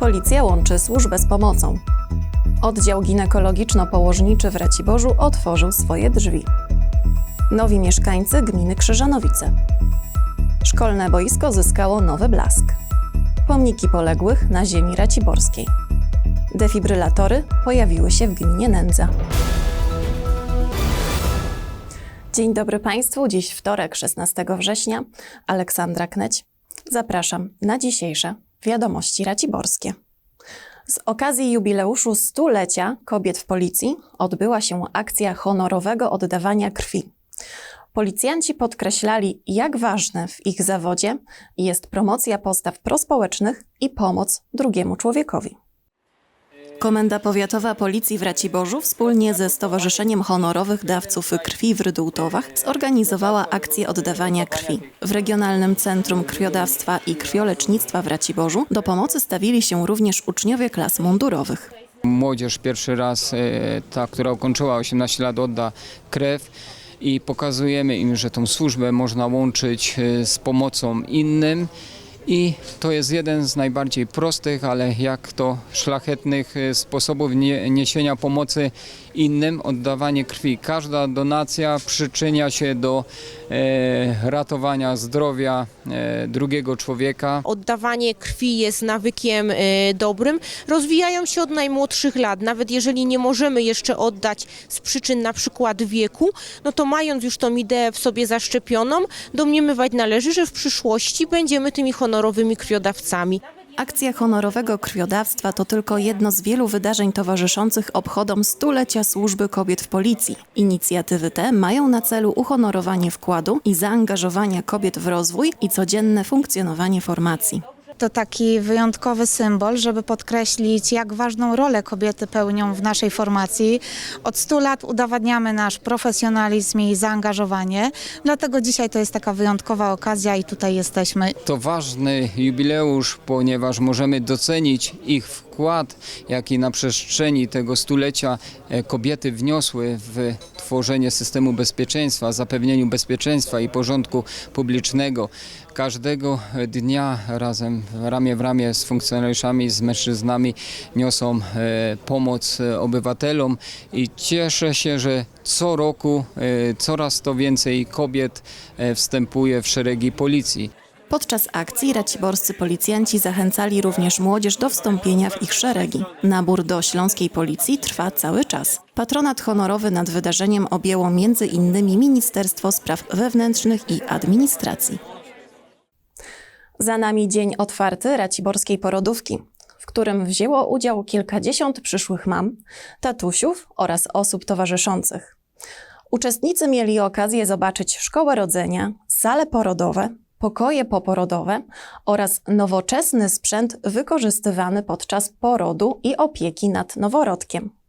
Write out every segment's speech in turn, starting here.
Policja łączy służbę z pomocą. Oddział ginekologiczno-położniczy w Raciborzu otworzył swoje drzwi. Nowi mieszkańcy gminy Krzyżanowice. Szkolne boisko zyskało nowy blask. Pomniki poległych na ziemi raciborskiej. Defibrylatory pojawiły się w gminie Nędza. Dzień dobry Państwu. Dziś wtorek, 16 września. Aleksandra Kneć. Zapraszam na dzisiejsze wiadomości raciborskie. Z okazji jubileuszu stulecia kobiet w policji odbyła się akcja honorowego oddawania krwi. Policjanci podkreślali, jak ważne w ich zawodzie jest promocja postaw prospołecznych i pomoc drugiemu człowiekowi. Komenda Powiatowa Policji w Raciborzu wspólnie ze Stowarzyszeniem Honorowych Dawców Krwi w Rydultowach zorganizowała akcję oddawania krwi. W Regionalnym Centrum Krwiodawstwa i Krwiolecznictwa w Raciborzu do pomocy stawili się również uczniowie klas mundurowych. Młodzież pierwszy raz, e, ta, która ukończyła 18 lat, odda krew i pokazujemy im, że tą służbę można łączyć e, z pomocą innym. I to jest jeden z najbardziej prostych, ale jak to szlachetnych e, sposobów nie, niesienia pomocy innym, oddawanie krwi. Każda donacja przyczynia się do e, ratowania zdrowia e, drugiego człowieka. Oddawanie krwi jest nawykiem e, dobrym. Rozwijają się od najmłodszych lat. Nawet jeżeli nie możemy jeszcze oddać z przyczyn na przykład wieku, no to mając już tą ideę w sobie zaszczepioną, domniemywać należy, że w przyszłości będziemy tymi honorowymi krwiodawcami. Akcja honorowego krwiodawstwa to tylko jedno z wielu wydarzeń towarzyszących obchodom stulecia służby kobiet w policji. Inicjatywy te mają na celu uhonorowanie wkładu i zaangażowania kobiet w rozwój i codzienne funkcjonowanie formacji. To taki wyjątkowy symbol, żeby podkreślić, jak ważną rolę kobiety pełnią w naszej formacji. Od 100 lat udowadniamy nasz profesjonalizm i zaangażowanie, dlatego dzisiaj to jest taka wyjątkowa okazja i tutaj jesteśmy. To ważny jubileusz, ponieważ możemy docenić ich wkład, jaki na przestrzeni tego stulecia e, kobiety wniosły w tworzenie systemu bezpieczeństwa, zapewnieniu bezpieczeństwa i porządku publicznego. Każdego dnia razem ramię w ramię z funkcjonariuszami, z mężczyznami niosą e, pomoc e, obywatelom i cieszę się, że co roku e, coraz to więcej kobiet wstępuje w szeregi policji. Podczas akcji raciborscy policjanci zachęcali również młodzież do wstąpienia w ich szeregi. Nabór do śląskiej policji trwa cały czas. Patronat honorowy nad wydarzeniem objęło m.in. Ministerstwo Spraw Wewnętrznych i Administracji. Za nami dzień otwarty raciborskiej porodówki, w którym wzięło udział kilkadziesiąt przyszłych mam, tatusiów oraz osób towarzyszących. Uczestnicy mieli okazję zobaczyć szkołę rodzenia, sale porodowe, pokoje poporodowe oraz nowoczesny sprzęt wykorzystywany podczas porodu i opieki nad noworodkiem.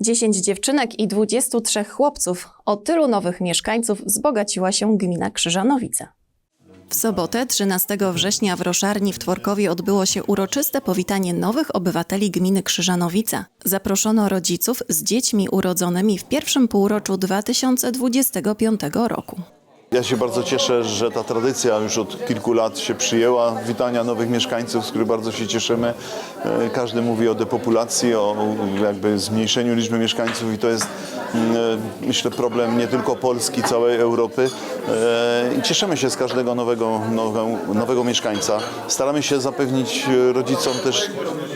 Dziesięć dziewczynek i 23 chłopców. O tylu nowych mieszkańców wzbogaciła się gmina Krzyżanowice. W sobotę 13 września w Roszarni w Tworkowie odbyło się uroczyste powitanie nowych obywateli gminy Krzyżanowica. Zaproszono rodziców z dziećmi urodzonymi w pierwszym półroczu 2025 roku. Ja się bardzo cieszę, że ta tradycja już od kilku lat się przyjęła, witania nowych mieszkańców, z których bardzo się cieszymy. E, Każdy mówi o depopulacji, o jakby zmniejszeniu liczby mieszkańców i to jest mm, e, myślę problem nie tylko Polski, całej Europy. E, I cieszymy się z każdego nowego, nowego, nowego mieszkańca. Staramy się zapewnić rodzicom też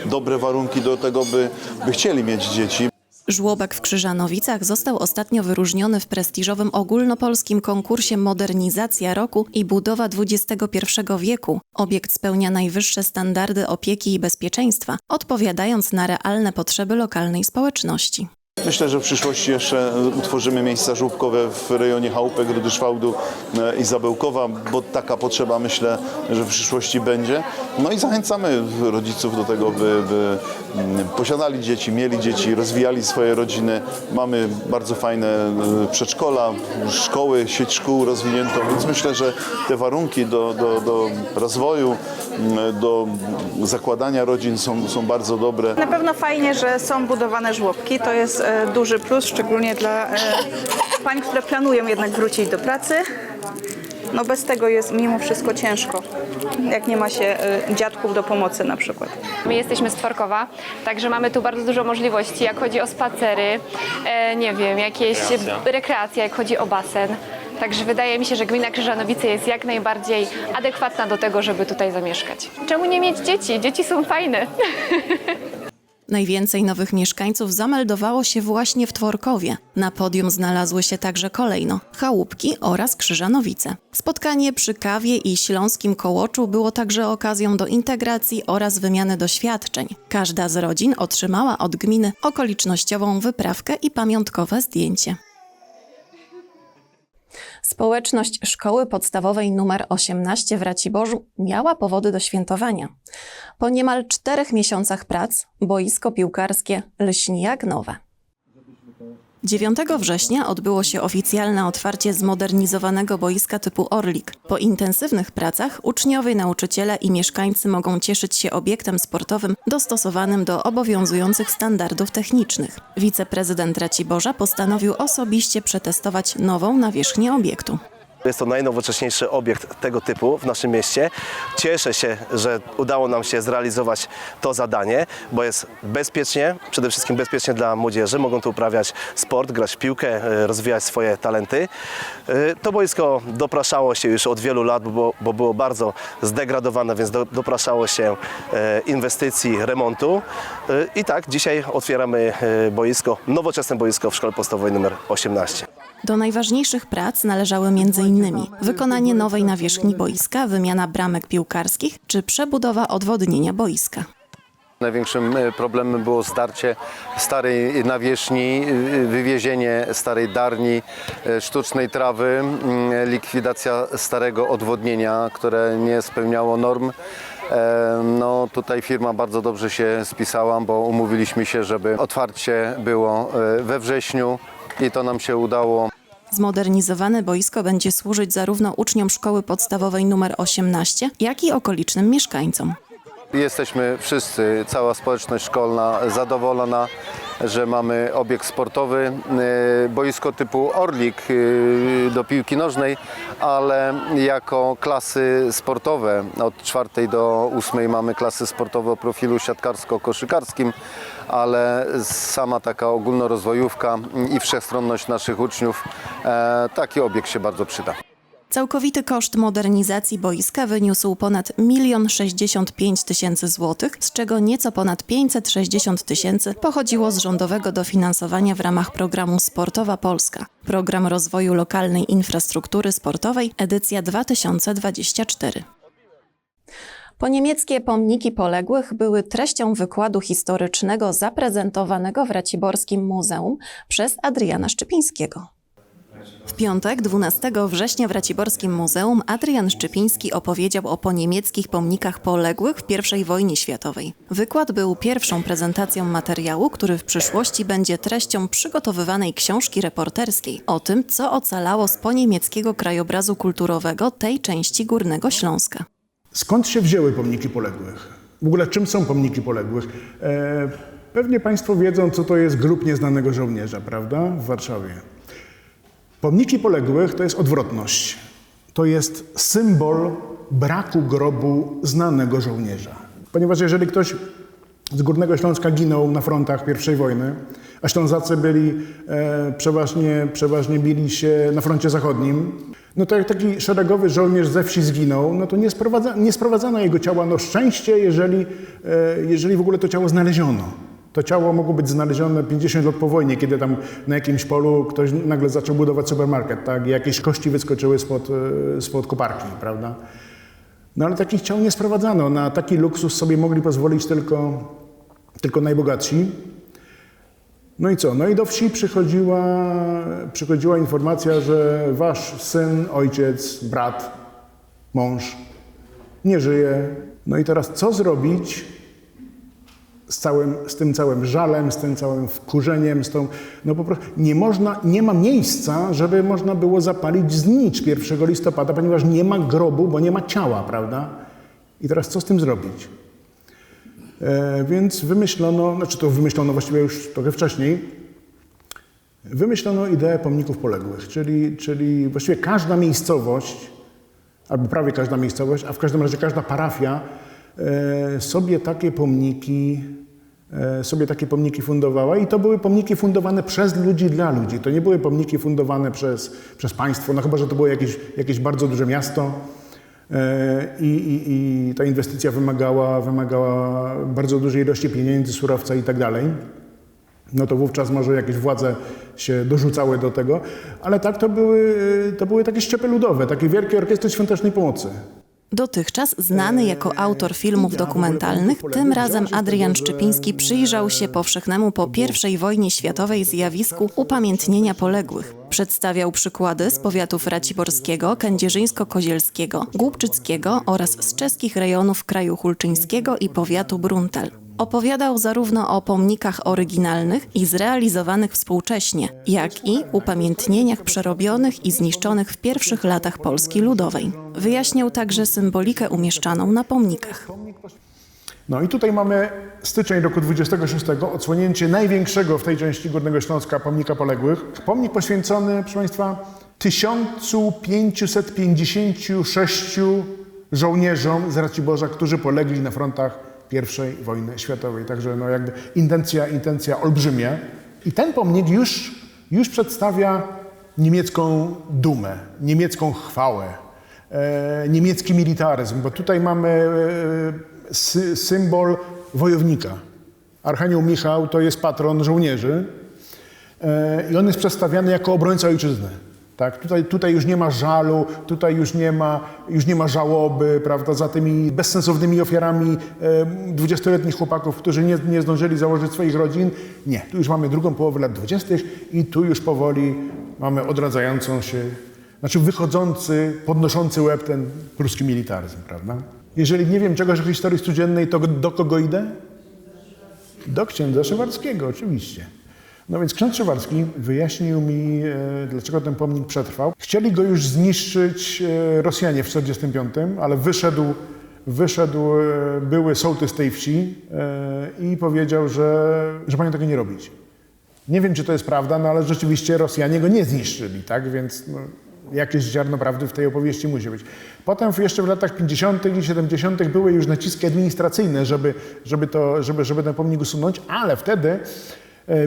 dobre warunki do tego, by, by chcieli mieć dzieci. Żłobek w Krzyżanowicach został ostatnio wyróżniony w prestiżowym ogólnopolskim konkursie Modernizacja Roku i Budowa XXI wieku. Obiekt spełnia najwyższe standardy opieki i bezpieczeństwa, odpowiadając na realne potrzeby lokalnej społeczności. Myślę, że w przyszłości jeszcze utworzymy miejsca żłobkowe w rejonie Chałupek, Rudyszwałdu e, i Zabełkowa, bo taka potrzeba myślę, że w przyszłości będzie. No i zachęcamy rodziców do tego, by, by mm, posiadali dzieci, mieli dzieci, rozwijali swoje rodziny. Mamy bardzo fajne e, przedszkola, szkoły, sieć szkół rozwiniętą, więc myślę, że te warunki do, do, do rozwoju, mm, do zakładania rodzin są, są bardzo dobre. Na pewno fajnie, że są budowane żłobki. To jest e, duży plus, szczególnie dla e, pań, które planują jednak wrócić do pracy. No bez tego jest mimo wszystko ciężko, jak nie ma się e, dziadków do pomocy na przykład. My jesteśmy z Tworkowa, także mamy tu bardzo dużo możliwości, jak chodzi o spacery, e, nie wiem, jakieś rekreacje, jak chodzi o basen. Także wydaje mi się, że gmina Krzyżanowice jest jak najbardziej adekwatna do tego, żeby tutaj zamieszkać. Czemu nie mieć dzieci? Dzieci są fajne. Najwięcej nowych mieszkańców zameldowało się właśnie w Tworkowie. Na podium znalazły się także kolejno Chałupki oraz Krzyżanowice. Spotkanie przy kawie i śląskim kołoczu było także okazją do integracji oraz wymiany doświadczeń. Każda z rodzin otrzymała od gminy okolicznościową wyprawkę i pamiątkowe zdjęcie. Społeczność Szkoły Podstawowej nr 18 w Raciborzu miała powody do świętowania. Po niemal czterech miesiącach prac boisko piłkarskie lśni jak nowe. 9 września odbyło się oficjalne otwarcie zmodernizowanego boiska typu Orlik. Po intensywnych pracach uczniowie, nauczyciele i mieszkańcy mogą cieszyć się obiektem sportowym dostosowanym do obowiązujących standardów technicznych. Wiceprezydent Raciborza postanowił osobiście przetestować nową nawierzchnię obiektu. Jest to najnowocześniejszy obiekt tego typu w naszym mieście. Cieszę się, że udało nam się zrealizować to zadanie, bo jest bezpiecznie, przede wszystkim bezpiecznie dla młodzieży. Mogą tu uprawiać sport, grać w piłkę, e, rozwijać swoje talenty. E, To boisko dopraszało się już od wielu lat, bo, bo było bardzo zdegradowane, więc do, dopraszało się e, inwestycji, remontu. I tak, dzisiaj otwieramy boisko, nowoczesne boisko w Szkole Podstawowej nr 18. Do najważniejszych prac należały m.in. wykonanie nowej nawierzchni boiska, wymiana bramek piłkarskich czy przebudowa odwodnienia boiska. Największym e, problemem było starcie starej nawierzchni, e, wywiezienie starej darni, e, sztucznej trawy, mm, likwidacja starego odwodnienia, które nie spełniało norm. No tutaj firma bardzo dobrze się spisała, bo umówiliśmy się, żeby otwarcie było we wrześniu i to nam się udało. Zmodernizowane boisko będzie służyć zarówno uczniom szkoły podstawowej nr 18, jak i okolicznym mieszkańcom. Jesteśmy wszyscy, cała społeczność szkolna zadowolona, że mamy obiekt sportowy, e, boisko typu Orlik e, do piłki nożnej, ale jako klasy sportowe od czwartej do ósmej mamy klasy sportowe o profilu siatkarsko-koszykarskim, ale sama taka ogólnorozwojówka i wszechstronność naszych uczniów, e, taki obiekt się bardzo przyda. Całkowity koszt modernizacji boiska wyniósł ponad 1 065 tysięcy złotych, z czego nieco ponad 560 tysięcy pochodziło z rządowego dofinansowania w ramach programu Sportowa Polska. Program rozwoju lokalnej infrastruktury sportowej edycja 2024. Poniemieckie pomniki poległych były treścią wykładu historycznego zaprezentowanego w Raciborskim Muzeum przez Adriana Szczypińskiego. W piątek, 12 września w Raciborskim Muzeum Adrian Szczypiński opowiedział o poniemieckich pomnikach poległych w I wojnie światowej. Wykład był pierwszą prezentacją materiału, który w przyszłości będzie treścią przygotowywanej książki reporterskiej o tym, co ocalało z poniemieckiego krajobrazu kulturowego tej części Górnego Śląska. Skąd się wzięły pomniki poległych? W ogóle czym są pomniki poległych? E, pewnie Państwo wiedzą, co to jest grób nieznanego żołnierza, prawda? W Warszawie. Pomniki poległych to jest odwrotność. to jest symbol braku grobu znanego żołnierza. Ponieważ jeżeli ktoś z Górnego Śląska ginął na frontach I wojny, a Ślązacy byli e, przeważnie, przeważnie bili się na froncie zachodnim, no to jak taki szeregowy żołnierz ze wsi zginął, no to nie, sprowadza, nie sprowadzano jego ciała. No szczęście, jeżeli, e, jeżeli w ogóle to ciało znaleziono. To ciało mogło być znalezione 50 lat po wojnie, kiedy tam na jakimś polu ktoś nagle zaczął budować supermarket, tak? Jakieś kości wyskoczyły spod, e, spod koparki, prawda? No ale takich ciał nie sprowadzano. Na taki luksus sobie mogli pozwolić tylko, tylko najbogatsi. No i co? No i do wsi przychodziła, przychodziła informacja, że wasz syn, ojciec, brat, mąż nie żyje. No i teraz co zrobić z, całym, z tym całym żalem, z tym całym wkurzeniem, z tą, no po prostu nie można, nie ma miejsca, żeby można było zapalić znicz 1 listopada, ponieważ nie ma grobu, bo nie ma ciała, prawda? I teraz co z tym zrobić? E, więc wymyślono, znaczy to wymyślono właściwie już trochę wcześniej, wymyślono ideę pomników poległych, czyli, czyli właściwie każda miejscowość, albo prawie każda miejscowość, a w każdym razie każda parafia e, sobie takie pomniki e, sobie takie pomniki fundowała i to były pomniki fundowane przez ludzi dla ludzi. To nie były pomniki fundowane przez, przez państwo, no chyba, że to było jakieś, jakieś bardzo duże miasto i, i, i ta inwestycja wymagała, wymagała bardzo dużej ilości pieniędzy, surowca i tak dalej no to wówczas może jakieś władze się dorzucały do tego, ale tak to były, to były takie ściepy ludowe, takie wielkie orkiestry świątecznej pomocy. Dotychczas znany jako autor filmów dokumentalnych, tym razem Adrian Szczypiński przyjrzał się powszechnemu po I wojnie światowej zjawisku upamiętnienia poległych. Przedstawiał przykłady z powiatów raciborskiego, kędzierzyńsko-kozielskiego, głubczyckiego oraz z czeskich rejonów kraju hulczyńskiego i powiatu Bruntel. Opowiadał zarówno o pomnikach oryginalnych i zrealizowanych współcześnie, jak i upamiętnieniach przerobionych i zniszczonych w pierwszych latach Polski Ludowej. Wyjaśniał także symbolikę umieszczaną na pomnikach. No i tutaj mamy styczeń roku 26, odsłonięcie największego w tej części Górnego Śląska pomnika poległych. Pomnik poświęcony, proszę Państwa, 1556 żołnierzom z Raciborza, którzy polegli na frontach I wojny światowej. Także no jakby intencja, intencja olbrzymia. I ten pomnik już, już przedstawia niemiecką dumę, niemiecką chwałę, e, niemiecki militaryzm, bo tutaj mamy e, sy, symbol wojownika. Archanioł Michał to jest patron żołnierzy e, i on jest przedstawiany jako obrońca ojczyzny. Tak? Tutaj, tutaj już nie ma żalu, tutaj już nie ma, już nie ma żałoby prawda, za tymi bezsensownymi ofiarami dwudziestoletnich chłopaków, którzy nie, nie zdążyli założyć swoich rodzin. Nie, tu już mamy drugą połowę lat dwudziestych i tu już powoli mamy odradzającą się, znaczy wychodzący, podnoszący łeb ten pruski militaryzm, prawda? Jeżeli nie wiem czegoś o historii studziennej, to do kogo idę? Do księdza Szywarskiego, oczywiście. No więc ksiądz Szywarski wyjaśnił mi, e, dlaczego ten pomnik przetrwał. Chcieli go już zniszczyć e, Rosjanie w 1945, ale wyszedł, wyszedł e, były sołtys tej wsi i powiedział, że, że mają tego nie robić. Nie wiem, czy to jest prawda, no ale rzeczywiście Rosjanie go nie zniszczyli, tak? Więc no, jakieś ziarno prawdy w tej opowieści musi być. Potem jeszcze w latach 50. i 70. były już naciski administracyjne, żeby, żeby, to, żeby, żeby ten pomnik usunąć, ale wtedy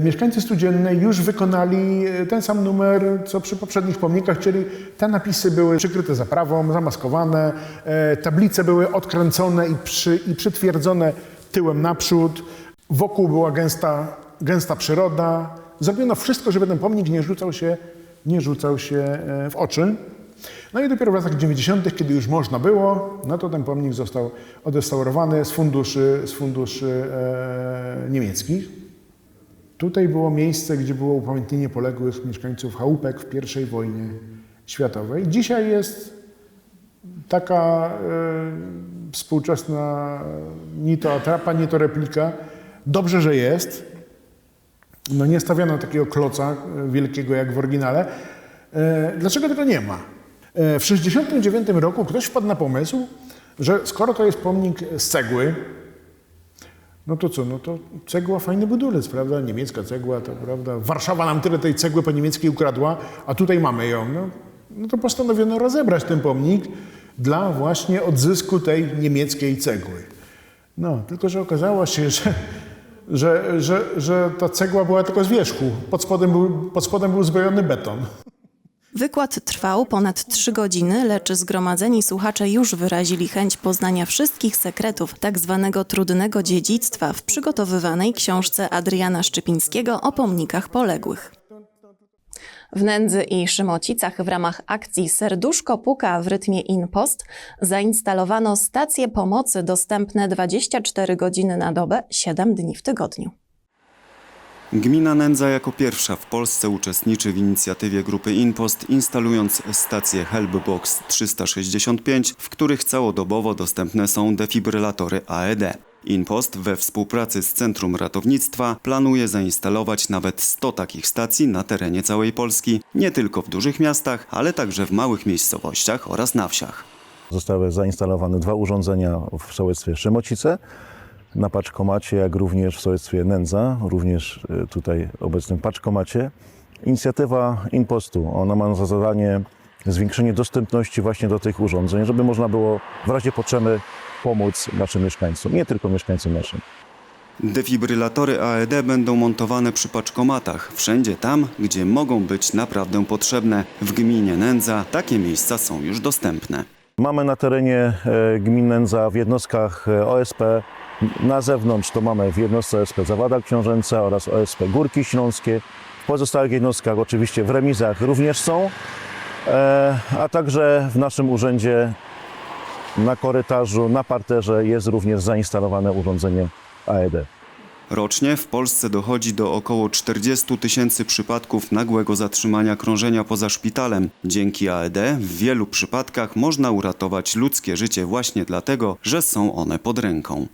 mieszkańcy studziennej już wykonali e, ten sam numer, co przy poprzednich pomnikach, czyli te napisy były przykryte zaprawą, zamaskowane, e, tablice były odkręcone i, przy, i przytwierdzone tyłem naprzód, wokół była gęsta, gęsta przyroda. Zrobiono wszystko, żeby ten pomnik nie rzucał się, nie rzucał się e, w oczy. No i dopiero w latach 90., kiedy już można było, no to ten pomnik został odrestaurowany z funduszy, z funduszy e, niemieckich. Tutaj było miejsce, gdzie było upamiętnienie poległych mieszkańców chałupek w I wojnie światowej. Dzisiaj jest taka e, współczesna ni to atrapa, ni to replika. Dobrze, że jest. No nie stawiano takiego kloca e, wielkiego jak w oryginale. E, dlaczego tego nie ma? E, w 1969 roku ktoś wpadł na pomysł, że skoro to jest pomnik z cegły, no to co, no to cegła fajny budulec, prawda? Niemiecka cegła, to prawda? Warszawa nam tyle tej cegły po niemieckiej ukradła, a tutaj mamy ją. No, no to postanowiono rozebrać ten pomnik dla właśnie odzysku tej niemieckiej cegły. No, tylko że okazało się, że, że, że, że ta cegła była tylko z wierzchu. Pod spodem był, pod spodem był zbrojony beton. Wykład trwał ponad trzy godziny, lecz zgromadzeni słuchacze już wyrazili chęć poznania wszystkich sekretów tak zwanego trudnego dziedzictwa w przygotowywanej książce Adriana Szczypińskiego o pomnikach poległych. W Nędzy i Szymocicach w ramach akcji Serduszko Puka w rytmie InPost zainstalowano stacje pomocy dostępne 24 godziny na dobę, 7 dni w tygodniu. Gmina Nędza jako pierwsza w Polsce uczestniczy w inicjatywie grupy InPost, instalując stacje Helpbox 365, w których całodobowo dostępne są defibrylatory AED. InPost we współpracy z Centrum Ratownictwa planuje zainstalować nawet 100 takich stacji na terenie całej Polski, nie tylko w dużych miastach, ale także w małych miejscowościach oraz na wsiach. Zostały zainstalowane dwa urządzenia w sołectwie Szymocice, na paczkomacie, jak również w sołectwie Nędza, również y, tutaj obecnym paczkomacie. Inicjatywa Impostu, ona ma za zadanie zwiększenie dostępności właśnie do tych urządzeń, żeby można było w razie potrzeby pomóc naszym mieszkańcom, nie tylko mieszkańcom naszym. Defibrylatory AED będą montowane przy paczkomatach, wszędzie tam, gdzie mogą być naprawdę potrzebne. W gminie Nędza takie miejsca są już dostępne. Mamy na terenie e, gmin Nędza w jednostkach e, OSP, na zewnątrz to mamy w jednostce OSP Zawada Książęca oraz OSP Górki Śląskie. W pozostałych jednostkach oczywiście w remizach również są, e, a także w naszym urzędzie na korytarzu, na parterze jest również zainstalowane urządzenie AED. Rocznie w Polsce dochodzi do około 40 tysięcy przypadków nagłego zatrzymania krążenia poza szpitalem. Dzięki AED w wielu przypadkach można uratować ludzkie życie właśnie dlatego, że są one pod ręką.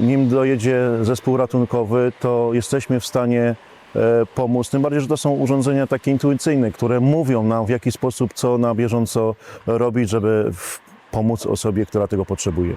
Nim dojedzie zespół ratunkowy, to jesteśmy w stanie e, pomóc. Tym bardziej, że to są urządzenia takie intuicyjne, które mówią nam w jaki sposób, co na bieżąco robić, żeby pomóc osobie, która tego potrzebuje.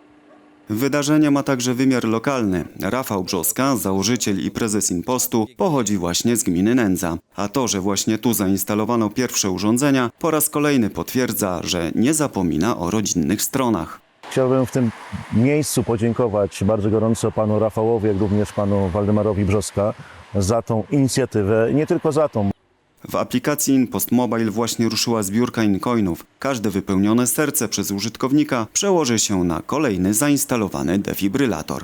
Wydarzenie ma także wymiar lokalny. Rafał Brzoska, założyciel i prezes Impostu, pochodzi właśnie z gminy Nędza. A to, że właśnie tu zainstalowano pierwsze urządzenia, po raz kolejny potwierdza, że nie zapomina o rodzinnych stronach. Chciałbym w tym miejscu podziękować bardzo gorąco panu Rafałowi, jak również panu Waldemarowi Brzoska za tą inicjatywę. Nie tylko za tą, W aplikacji InPost Mobile właśnie ruszyła zbiórka incoinów. Każde wypełnione serce przez użytkownika przełoży się na kolejny zainstalowany defibrylator.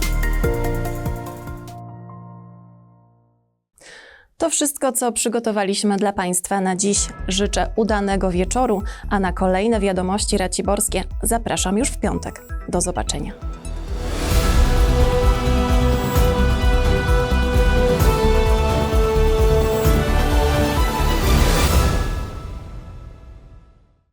To wszystko, co przygotowaliśmy dla Państwa na dziś. Życzę udanego wieczoru, a na kolejne wiadomości raciborskie zapraszam już w piątek. Do zobaczenia.